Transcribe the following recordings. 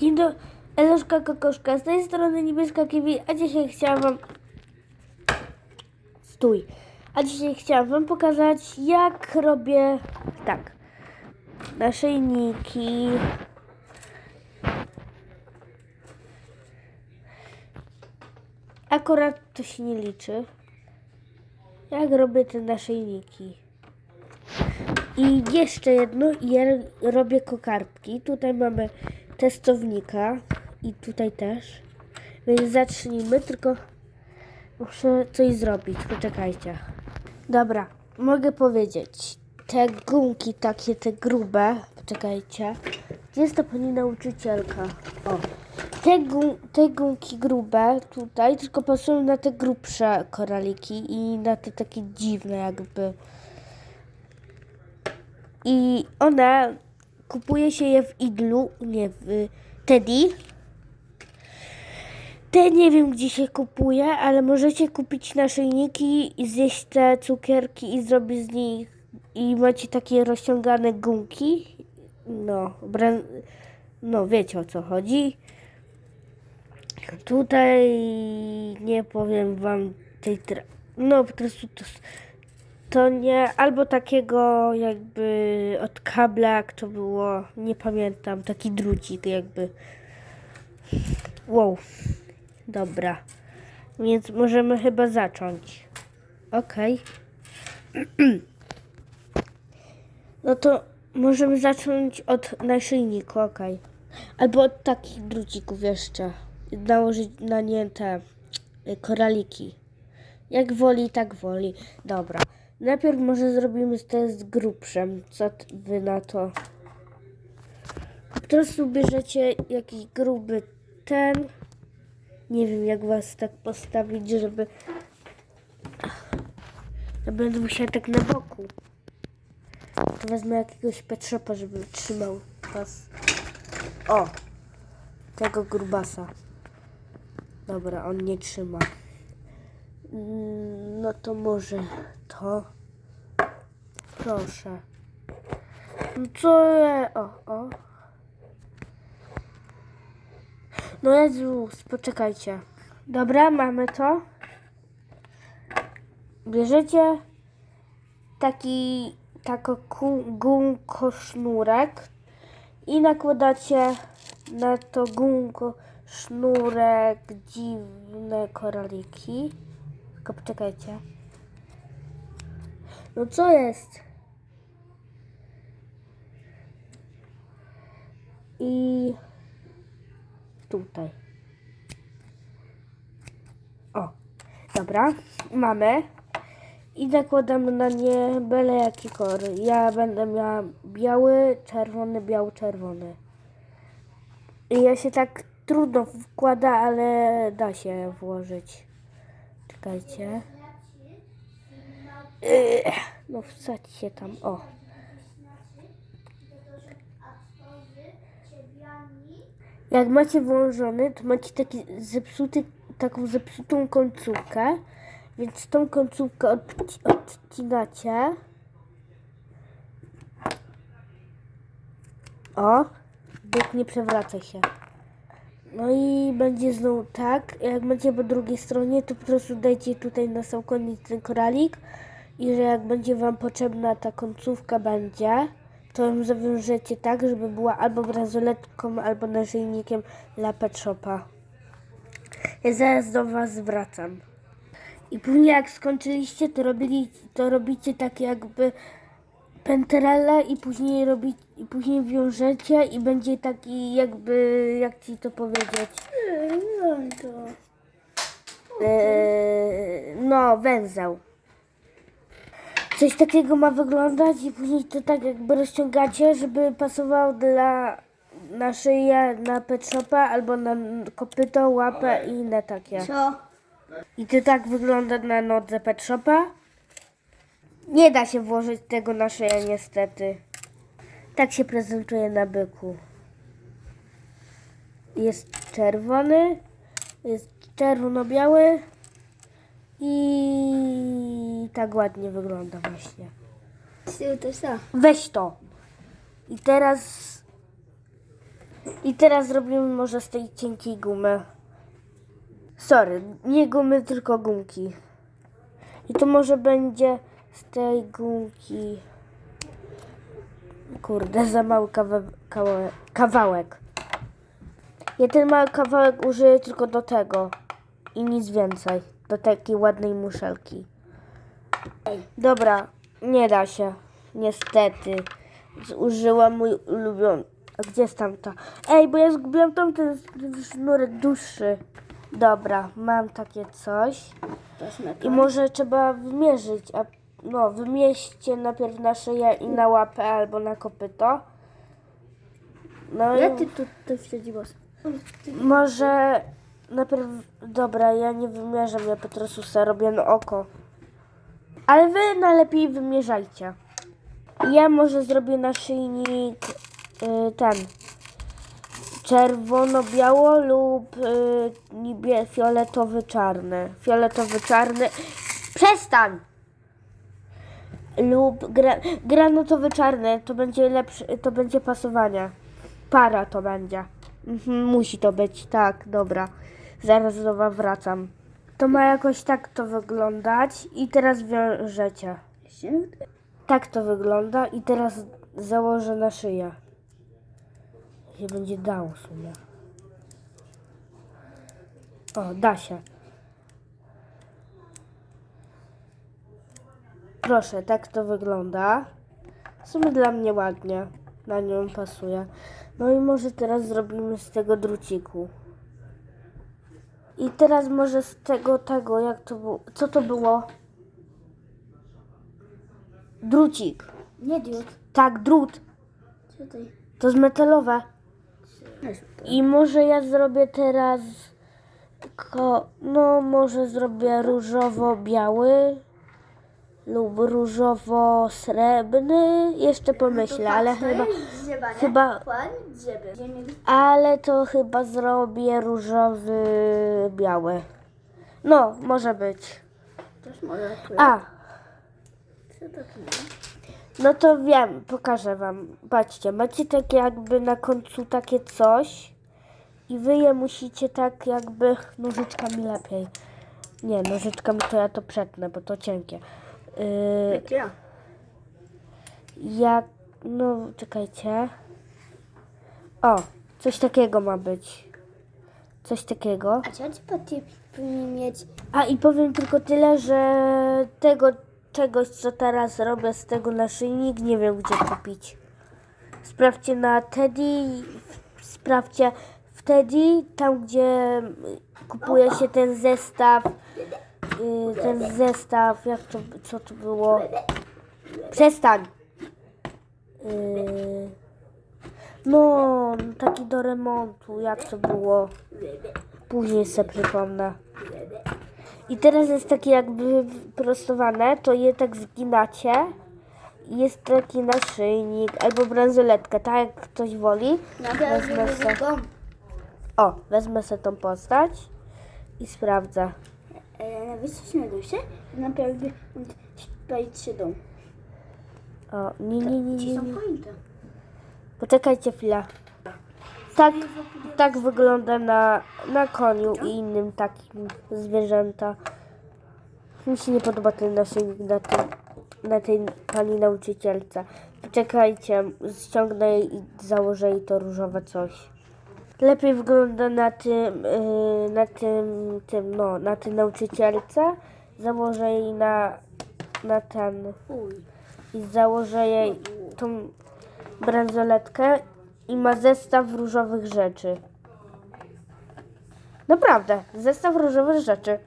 Dzień dobry, Eloszka Kokoszka, z tej strony Niebieska Kiwi, a dzisiaj chciałam wam... Stój. A dzisiaj chciałam wam pokazać, jak robię tak. Naszyjniki. Akurat to się nie liczy. Jak robię te naszyjniki. I jeszcze jedno, ja robię kokardki. Tutaj mamy testownika i tutaj też. Więc zacznijmy, tylko muszę coś zrobić. Poczekajcie. Dobra, mogę powiedzieć. Te gumki takie, te grube. Poczekajcie. Gdzie jest ta pani nauczycielka? O. Te, gum, te gumki grube tutaj, tylko pasują na te grubsze koraliki i na te takie dziwne jakby. I one kupuje się je w Idlu, nie w Teddy. Te nie wiem gdzie się kupuje, ale możecie kupić naszyjniki i zjeść te cukierki i zrobić z nich i macie takie rozciągane gumki. No, no wiecie o co chodzi. Tutaj nie powiem wam tej tra- no po prostu to, to nie, albo takiego jakby od kabla, jak to było, nie pamiętam, taki drucik jakby. Wow, dobra. Więc możemy chyba zacząć. Okej. No to możemy zacząć od naszyjniku, okej. Albo od takich drucików jeszcze. Nałożyć na nie te y, koraliki. Jak woli, tak woli. Dobra. Najpierw może zrobimy test grubszym. Co wy na to? Po prostu bierzecie jakiś gruby ten. Nie wiem jak was tak postawić, żeby... Ja będę musiała tak na boku. To wezmę jakiegoś petrzopa, żeby trzymał was. O! Tego grubasa. Dobra, on nie trzyma. Mm, No to może Proszę. No co? O, o. No Jezus, poczekajcie. Dobra, mamy to. Bierzecie taki tako ku- gumko sznurek i nakładacie na to gumko sznurek dziwne koraliki. Tylko poczekajcie. No co jest? I tutaj. O, dobra, mamy. I nakładamy na nie byle jaki kolor. Ja będę miała biały, czerwony, biały, czerwony. I ja się tak trudno wkłada, ale da się włożyć. Czekajcie. No wsadź się tam, o. Jak macie włożony, to macie taki zepsuty, taką zepsutą końcówkę, więc tą końcówkę odci- odcinacie. O, byk nie przewraca się. No i będzie znowu tak. Jak będzie po drugiej stronie, to po prostu dajcie tutaj na sam koniec ten koralik. I że jak będzie Wam potrzebna ta końcówka będzie, to ją zawiążecie tak, żeby była albo bransoletką, albo naszyjnikiem dla Pet Shopa. Ja zaraz do Was wracam. I później jak skończyliście, to, robili, to robicie tak jakby penterele i później robi, i później wiążecie i będzie taki jakby, jak Ci to powiedzieć, Eee, no, węzeł. Coś takiego ma wyglądać i później to tak jakby rozciągacie, żeby pasował dla na szyję, na pet shopa albo na kopyto, łapę i inne takie. Co? I to tak wygląda na nodze pet shopa. Nie da się włożyć tego na szyję niestety. Tak się prezentuje na byku. Jest czerwony, jest czerwono-biały i tak ładnie wygląda właśnie. To co? Weź to. I teraz I teraz zrobimy może z tej cienkiej gumy. Sorry, nie gumy, tylko gumki. I to może będzie z tej gumki. Kurde, za mały kawa kawa- kawałek. Ja ten mały kawałek użyję tylko do tego. I nic więcej. Do takiej ładnej muszelki. Dobra, nie da się. Niestety. Zużyłam mój ulubiony. A gdzie jest tamta? Ej, bo ja zgubiłam tamten sznurek dłuższy. Dobra, mam takie coś. I może trzeba wymierzyć, a no, wymieście najpierw na szyję i na łapę albo na kopyto. No Ja i ty tu to wsadziłaś. może najpierw, dobra, ja nie wymierzam, ja Petrosusa robię na oko. Ale wy najlepiej wymierzajcie. Ja może zrobię naszyjnik y, ten czerwono-biało lub y, niebie, fioletowy-czarny. Fioletowy-czarny. Przestań! Lub gra, granatowy-czarny. To będzie lepszy, to będzie pasowanie. Para to będzie. Mhm, musi to być, tak, dobra. Zaraz znowu wracam. To ma jakoś tak to wyglądać i teraz wiążecie. Tak to wygląda i teraz założę na szyję. Się będzie dało w sumie. O, da się. Proszę, tak to wygląda. W sumie dla mnie ładnie. Na nią pasuje. No i może teraz zrobimy z tego druciku. I teraz może z tego, tego, jak to było. Co to było? Drucik. Nie diod. Tak, drut. Tutaj. To jest metalowe. I może ja zrobię teraz. Ko, no, może zrobię różowo-biały lub różowo-srebrny. Jeszcze pomyślę, ale chyba. chyba- Ale to chyba zrobię różowy, biały. No, może być. Też może. A, Co to tu? no to wiem, pokażę wam. Patrzcie, macie takie jakby na końcu takie coś i wy je musicie tak jakby nożyczkami lepiej. Nie, nożyczkami to ja to przetnę, bo to cienkie. Yy, Jak ja. jak, no czekajcie. O, coś takiego ma być. Coś takiego. A co ci powinien mieć? A i powiem tylko tyle, że tego czegoś, co teraz robię z tego naszyjnik, nie wiem gdzie kupić. Sprawdźcie na Teddy, sprawdźcie w Teddy, tam gdzie kupuje się ten zestaw, y, ten zestaw, jak to, co to było? Przestań! Y, No, taki do remontu, jak to było? Później sobie przypomnę. I teraz jest takie jakby prostowane, to je tak zginacie. Jest taki naszyjnik albo bransoletkę, tak jak ktoś woli. Wezmę se. O, wezmę sobie tą postać i sprawdzę. E, wiesz co się nadusie? Naprawdę spalić się dom. O, nie, nie, nie, Ci nie, są nie. Poczekajcie chwilę. Tak, tak wygląda na, na koniu i innym takim zwierzęta. Mi się nie podoba ten naszyjnik na, tym, na tej pani nauczycielce. Poczekajcie, ściągnę jej i założę jej to różowe coś. Lepiej wygląda na tym, yy, na tym, tym, no, na tej nauczycielce. Założę jej na, na ten i założę jej tą bransoletkę i ma zestaw różowych rzeczy. Naprawdę, zestaw różowych rzeczy.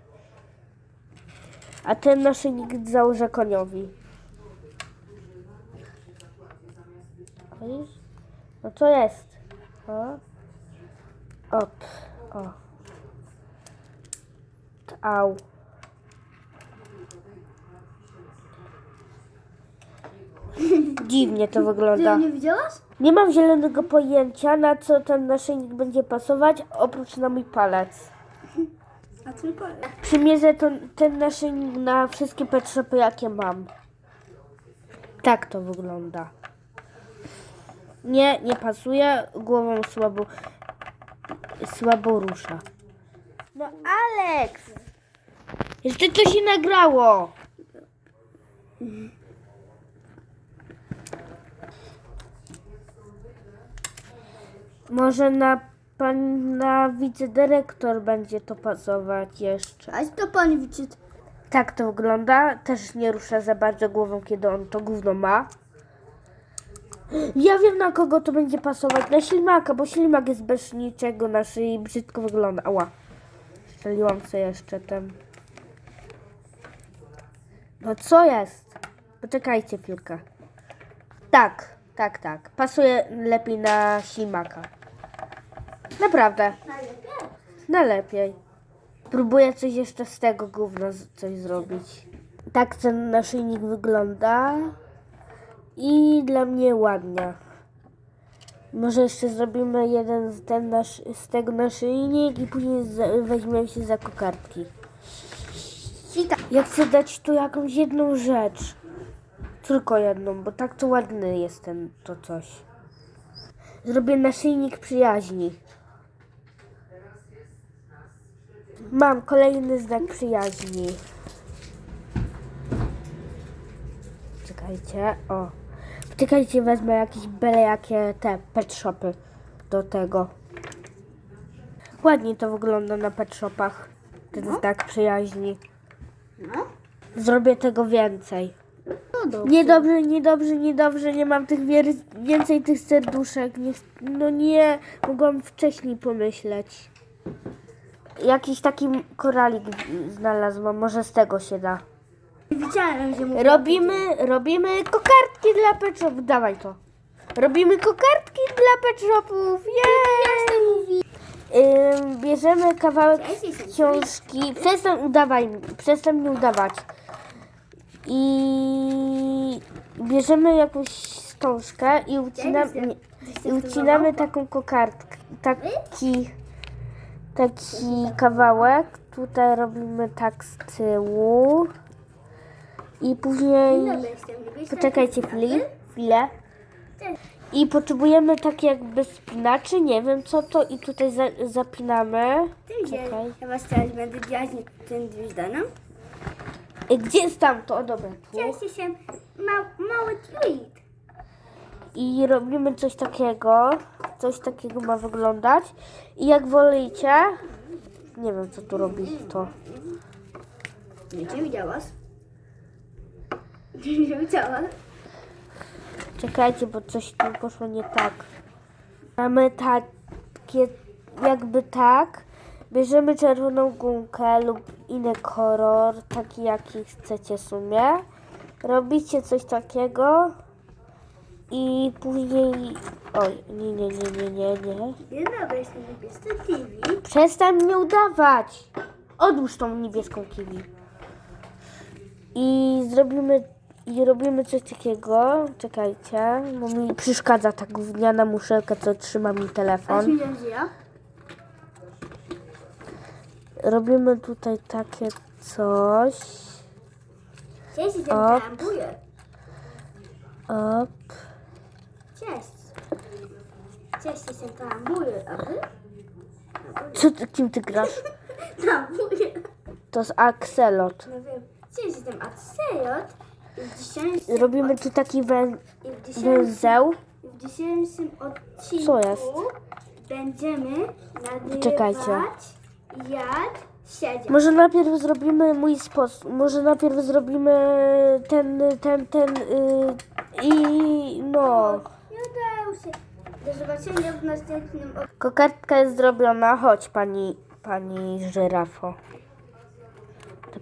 A ten naszyjnik założę koniowi. Widzisz? No to jest. O. Op. O. Au. Dziwnie to wygląda. Ty nie widziałaś? Nie mam zielonego pojęcia, na co ten naszyjnik będzie pasować, oprócz na mój palec. A twój palec? Przymierzę to, ten naszyjnik na wszystkie shopy, jakie mam. Tak to wygląda. Nie, nie pasuje, głową słabo, słabo rusza. No Alex! Jeszcze to się nagrało! Może na pana wicedyrektor będzie to pasować jeszcze. A to pan widzi. Tak to wygląda. Też nie rusza za bardzo głową, kiedy on to gówno ma. Ja wiem na kogo to będzie pasować. Na ślimaka, bo ślimak jest bez niczego na szyi. Brzydko wygląda. Ała. Strzeliłam sobie jeszcze ten. No co jest? Poczekajcie chwilkę. Tak, tak, tak. Pasuje lepiej na ślimaka. Naprawdę. Na lepiej. Próbuję coś jeszcze z tego gówna coś zrobić. Tak ten naszyjnik wygląda. I dla mnie ładnie. Może jeszcze zrobimy jeden z, ten nasz, z tego naszyjnik i później weźmiemy się za kokardki. Ja chcę dać tu jakąś jedną rzecz. Tylko jedną, bo tak to ładny jest ten to coś. Zrobię naszyjnik przyjaźni. Mam kolejny znak przyjaźni. Czekajcie, o. Czekajcie, wezmę jakieś byle jakie te pet shopy do tego. Ładnie to wygląda na pet shopach. Ten znak przyjaźni. No. Zrobię tego więcej. No dobrze. Niedobrze, niedobrze, niedobrze, nie mam tych więcej tych serduszek. Nie, no nie, mogłam wcześniej pomyśleć. Jakiś taki koralik znalazłam, może z tego się da. Widziałem, że mówię. Robimy, robimy kokardki dla pet shopów. Dawaj to. Robimy kokardki dla pet shopów. Jej! Ym, bierzemy kawałek książki. Przestań udawaj, przestań mi udawać. I bierzemy jakąś wstążkę i ucinamy, jestem. nie, i ucinamy taką kokardkę. Taki, taki kawałek. Tutaj robimy tak z tyłu. I później... Poczekajcie chwilę. chwilę. I potrzebujemy takie jakby spinaczy, nie wiem co to i tutaj za, zapinamy. Czekaj. Ja was teraz będę dziaźnić tym gwiazdanem. I gdzie jest tam to? O dobra, tu. Się ma, mały tweet. I robimy coś takiego. Coś takiego ma wyglądać. I jak wolicie, nie wiem co tu robi to. Nie widziałaś? Nie widziałaś? Czekajcie, bo coś tu poszło nie tak. Mamy takie, jakby tak. Bierzemy czerwoną gumkę lub inny kolor, taki jaki chcecie w sumie. Robicie coś takiego i później... Oj, nie, nie, nie, nie, nie, nie. Dzień dobry, jestem niebieski TV. Przestań mnie udawać! Odłóż tą niebieską kiwi. I zrobimy i robimy coś takiego. Czekajcie, bo mi przeszkadza ta gówniana muszelka, co trzyma mi telefon. ja? Robimy tutaj takie coś. Cześć, jestem. Tambuję. Op. Cześć. Cześć, jestem Tambuję. A wy? Co ty, kim ty grasz? Tambuję. To jest Axelot. No wiem. Cześć, jestem Axelot. Dzisiejszym, Robimy tu taki wę, i w dzisiejszym, węzeł. w dzisiejszym odcinku Co jest? będziemy nagrywać Czekajcie. jak siedzieć. Może najpierw zrobimy mój sposób. Może najpierw zrobimy ten, ten, ten yy, i no. Nie udało się. Do zobaczenia w następnym odcinku. Kokardka jest zrobiona. Chodź pani, pani żyrafo.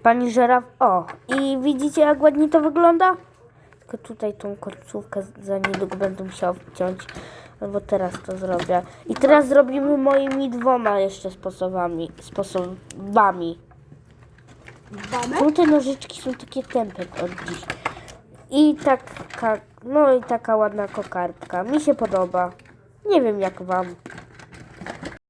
Pani żyraf. O! I widzicie jak ładnie to wygląda? Tylko tutaj tą końcówkę za niedługo będę musiała wciąć. Albo teraz to zrobię. I teraz zrobimy moimi dwoma jeszcze sposobami. Sposobami. Czemu te nożyczki są takie tępe od dziś? I taka, no i taka ładna kokardka. Mi się podoba. Nie wiem jak wam.